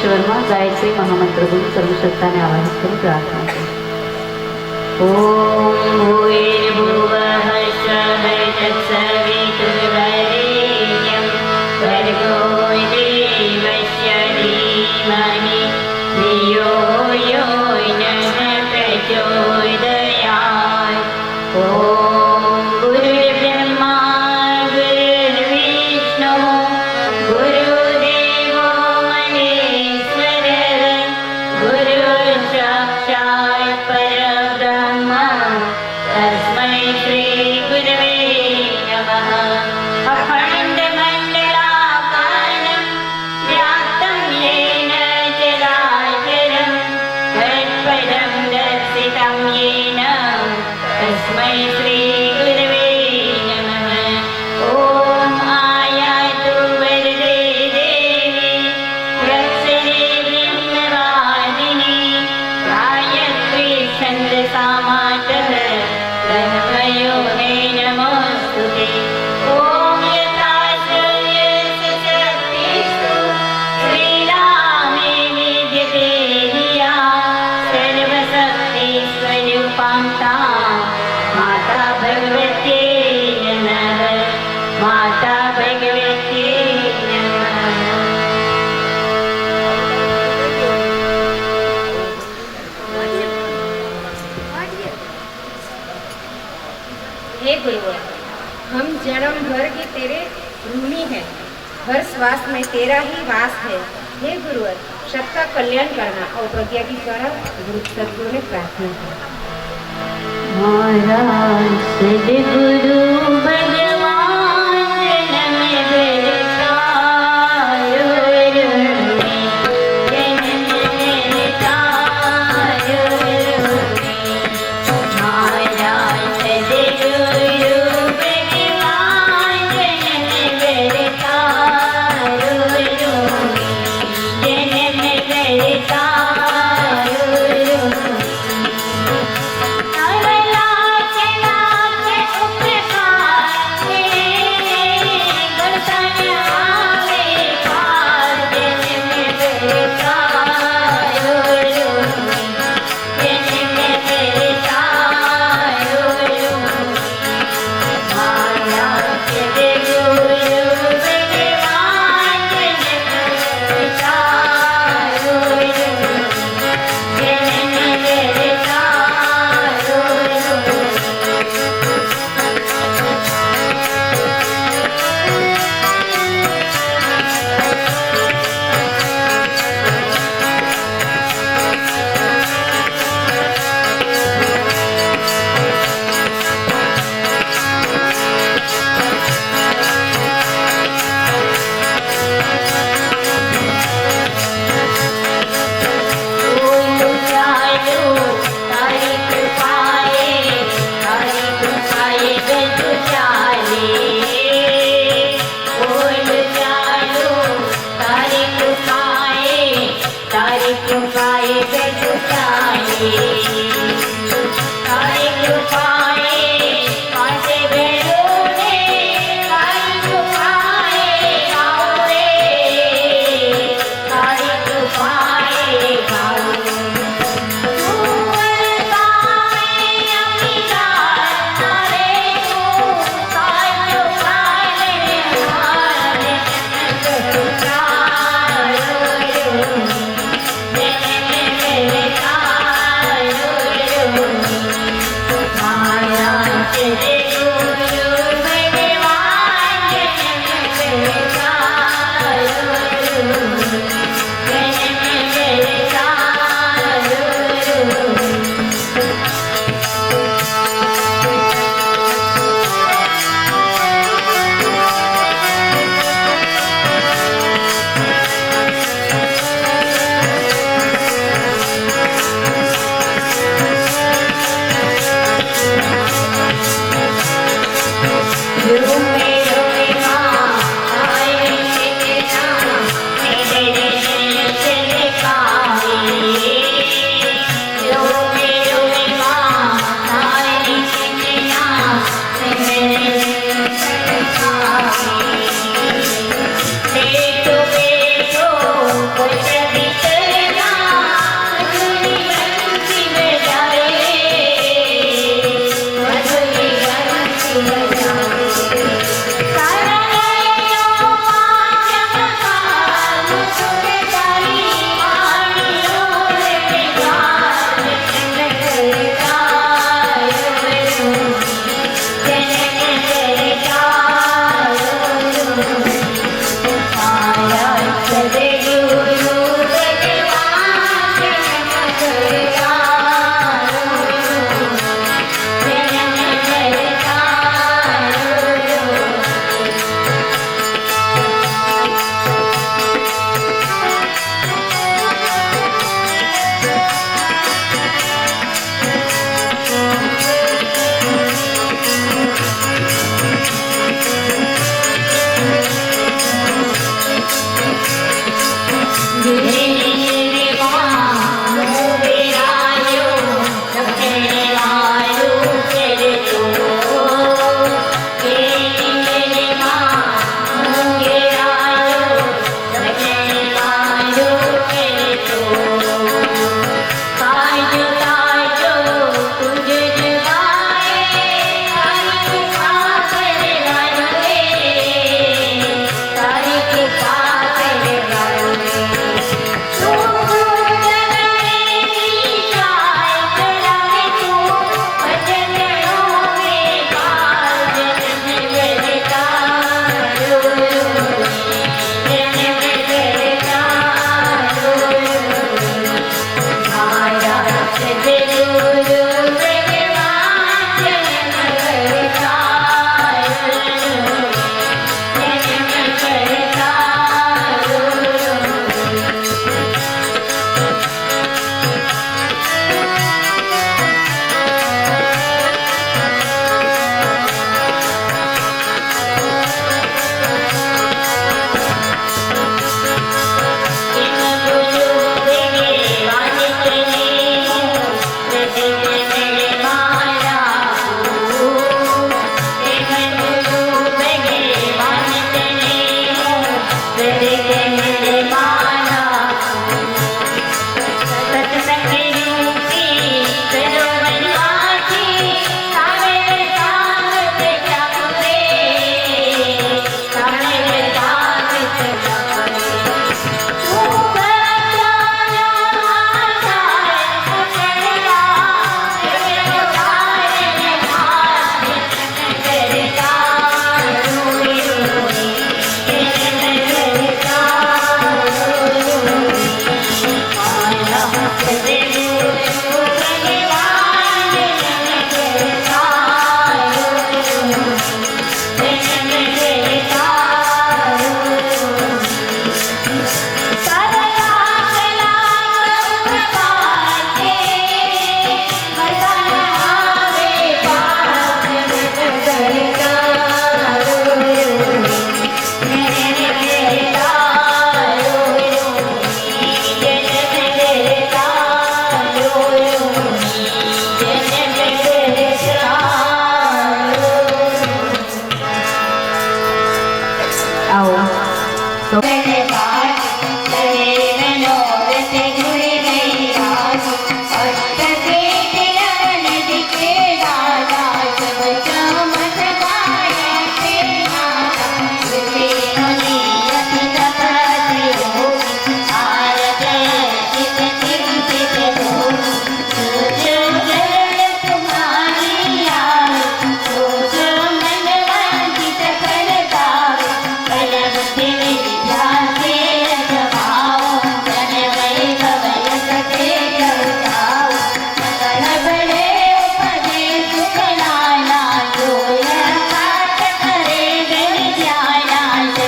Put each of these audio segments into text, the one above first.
ईश्वरमा जायचे महामंत्रगुण सर्व शब्दाने आवाहित करून प्रार्थना ओम भूय हे गुरुवर, हम जन्म भर के तेरे ऋणी हैं। हर श्वास में तेरा ही वास है। हे गुरुवर सबका कल्याण करना और प्रज्ञा की द्वारा गुरु सदगुरु ने प्रार्थना की महाराज गुरु बजा Yeah.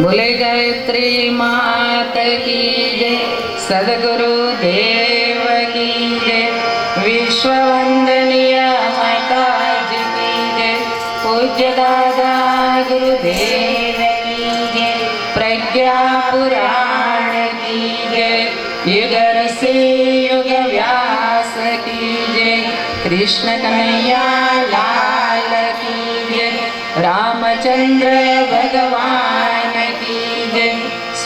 बोले गायत्री मात की जय सद्गुरु देव की जय विश्ववंदनीय माता जी की जय पूज्य दादा गुरुदेव की जय प्रज्ञा पुराण की जय युगर से युग व्यास की जय कृष्ण कन्हैया लाल की जय रामचंद्र भगवान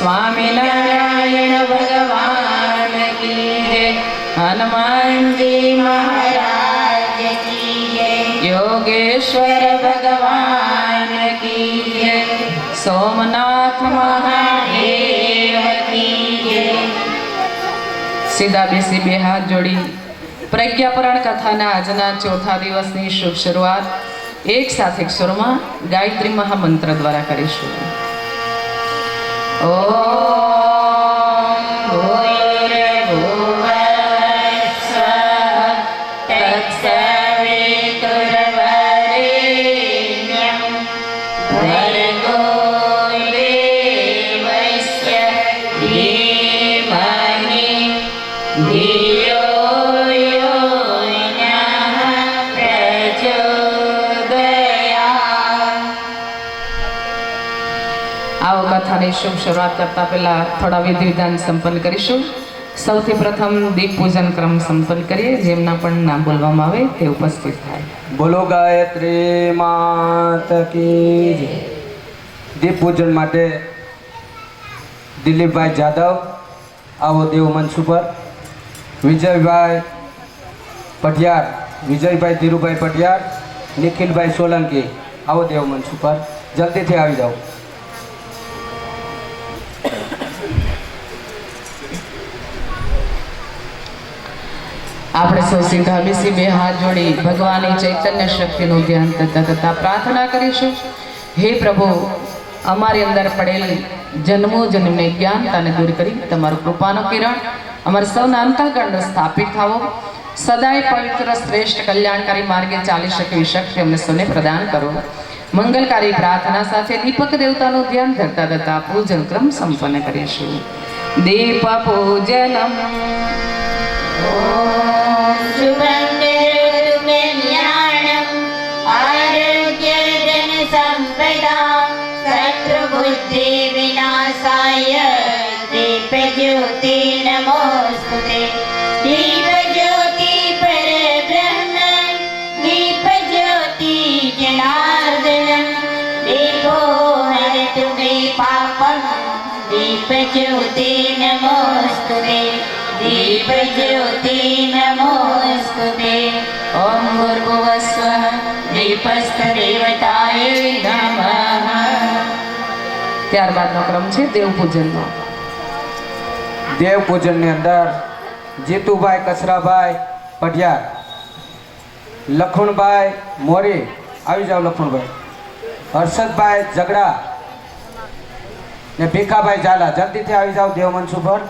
સ્વામિનારાયણ ભગવાન કી હનુમાનજી મહારાજ યોગેશ્વર ભગવાન સોમનાથ મહાદેવ સીધા બેસી બે હાથ જોડી પ્રજ્ઞાપરણ કથાના આજના ચોથા દિવસની શુભ શરૂઆત એક સાથે સુરમાં ગાયત્રી મહામંત્ર દ્વારા કરીશું. ઓમ શુભ શરૂઆત કરતા પહેલા થોડા વિધિ વિધાન સંપન્ન કરીશું. સૌથી પ્રથમ દીપ પૂજન ક્રમ સંપન્ન કરીએ, જેમના પણ નામ બોલવામાં આવે તે ઉપસ્થિત થાય. બોલો ગાયત્રી માત દીપ પૂજન માટે દિલીપભાઈ જાદવ, આવો દેવ મંચ ઉપર. વિજયભાઈ પટિયાર વિજયભાઈ ધીરુભાઈ પટિયાર નિખિલભાઈ સોલંકી, આવો દેવ મંચ ઉપર. જલ્દીથી આવી જાઓ. આપણે સૌ સીધા બેસી બે હાથ જોડી ભગવાનની ચૈતન્ય શક્તિનું ધ્યાન કરતા કરતા પ્રાર્થના કરીશું. હે પ્રભુ, અમારી અંદર પડેલ જન્મો જન્મને જ્ઞાનતાને દૂર કરી તમારું કૃપાનો કિરણ અમારા સૌના અંતઃકરણ સ્થાપિત થાવો. સદાય પવિત્ર, શ્રેષ્ઠ કલ્યાણકારી માર્ગે ચાલી શકે એવી શક્તિ અમને સૌને પ્રદાન કરો. મંગલકારી પ્રાર્થના સાથે દીપક દેવતાનું ધ્યાન ધરતા ધરતા પૂજન ક્રમ સંપન્ન કરીશું. દીપ પૂજનમ ઓમ ભૂર્ભુવસ્વ દીપસ્તદેવતાય ત્યારબાદનો ક્રમ છે દેવ પૂજનનો દેવ પૂજનની અંદર જીતુભાઈ કસરાભાઈ પટિયાર લખણભાઈ મોરી, આવી જાઓ લખણભાઈ, હર્ષદભાઈ ઝગડા ને ભીખાભાઈ ઝાલા. જલ્દીથી આવી જાઓ દેવ મંચ ઉપર.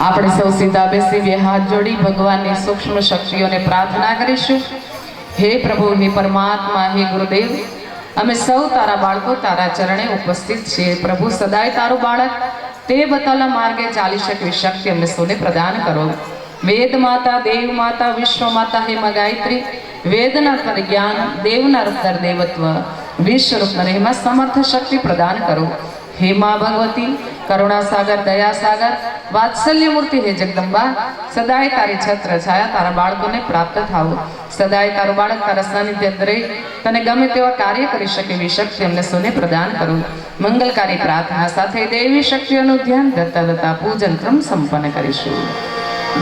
આપણે સૌ સીધા બેસી બે હાથ જોડી ભગવાનની સૂક્ષ્મ શક્તિઓને પ્રાર્થના કરીશું. હે પ્રભુ, હે પરમાત્મા, હે ગુરુદેવ, અમે સૌ તારા બાળકો તારા ચરણે ઉપસ્થિત છીએ. પ્રભુ, સદાય તારું બાળક તે બતાવલા માર્ગે ચાલી શકે શક્તિ અમને સૌને પ્રદાન કરો. વેદ માતા, દેવ માતા, વિશ્વ માતા, હે મગાયત્રી ગાયત્રી વેદના પર જ્ઞાન, દેવના રૂપ દેવત્વ વિશ્વ રૂપ એમાં સમર્થ શક્તિ પ્રદાન કરો. હે મા ભગવતી, કરુણાસાગર, દયાસાગર વાત્સલ્ય મૂર્તિ હે જગદંબા. સદાય તારી છત્ર છાયા, તારા બાળકોને પ્રાપ્ત થાવું સદાય તારું બાળક તારા સાનિધ્ય રહે તને ગમે તેવા કાર્ય કરી શકે, એવી શક્તિ અમને સૌને પ્રદાન કરું. મંગલકારી પ્રાર્થના સાથે દેવી શક્તિઓનું ધ્યાન દત્તા દત્તા પૂજન ક્રમ સંપન્ન કરીશું.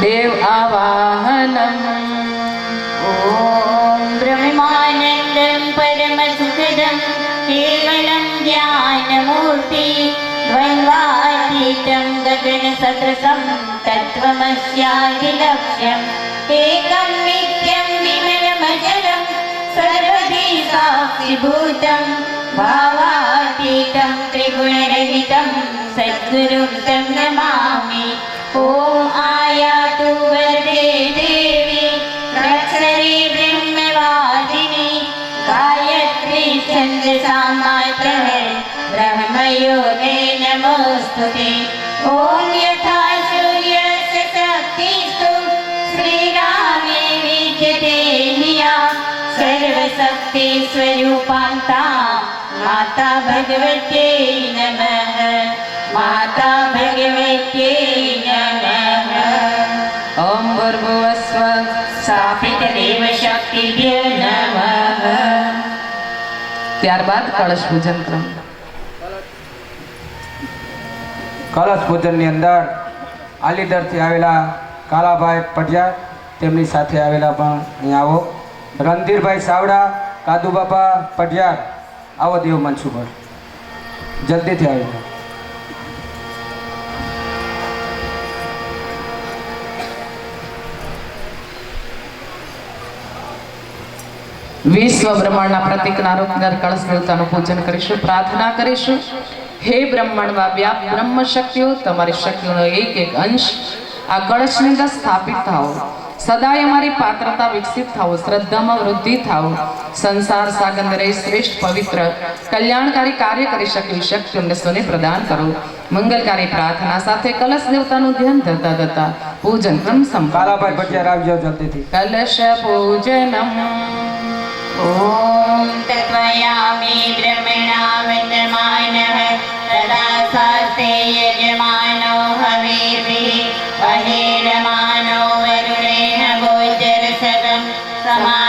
દેવ આવાહન ઓમ બ્રહ્માનંદમ પરમ સુખદમ કેવલમ ज्ञानमूर्ति द्वन्द्वातीतं गगनसदृशं तत्त्वमस्यादिलक्ष्यम् एकं नित्यं विमलम सर्वधी साक्षिभूतं भावातीतं त्रिगुणरहितं सद्गुरुं तं नमामि। ॐ सर्वशक्तिस्वरूपान्ता माता भगवत्यै नमः माता भगवत्यै नमः ઓમ ભૂર્ભુવસ્વ स्थापितदेव शक्तिभ्यो नमः ત્યારબાદ કળશ પૂજન ક્રમ કળશ પૂજનની અંદર આલીદરથી આવેલા કાલાભાઈ પટિયાર તેમની સાથે આવેલા પણ અહીંયા આવો રણધીરભાઈ સાવડા, કાદુબાપા પઢિયાર, આવો દેવ મનસુખ જલ્દીથી આવી વિશ્વ બ્રહ્માંડના પ્રતિકના રૂપદર કળશ દેવતાનું પૂજન કરીશું, પ્રાર્થના કરીશું. હે બ્રહ્માંડમાં વ્યાપ બ્રહ્મ શક્તિઓ તમારી શક્તિઓનો એક એક અંશ આ કળશની અંદર સ્થાપિત થાઓ. સદાય અમારી પાત્રતા વિકસિત થાઓ શ્રદ્ધામાં વૃદ્ધિ થાઓ. સંસાર સાગંદરે શ્રેષ્ઠ પવિત્ર કલ્યાણકારી કાર્ય કરી શકે શક્તિ અમને પ્રદાન કરો. મંગલકારી પ્રાર્થના સાથે કલશ દેવતાનું ધ્યાન ધરતા ધરતા પૂજન ક્રમ સંપાલાભાઈ ભટિયાર આવી જાવ જલ્દીથી. કલશ પૂજનમ. ઓમ તત્વયામિ બ્રહ્મણા વિદ્યમાન સદા સાતે યજમાન समाहेरमानो वरुणेन गोचरशतं समा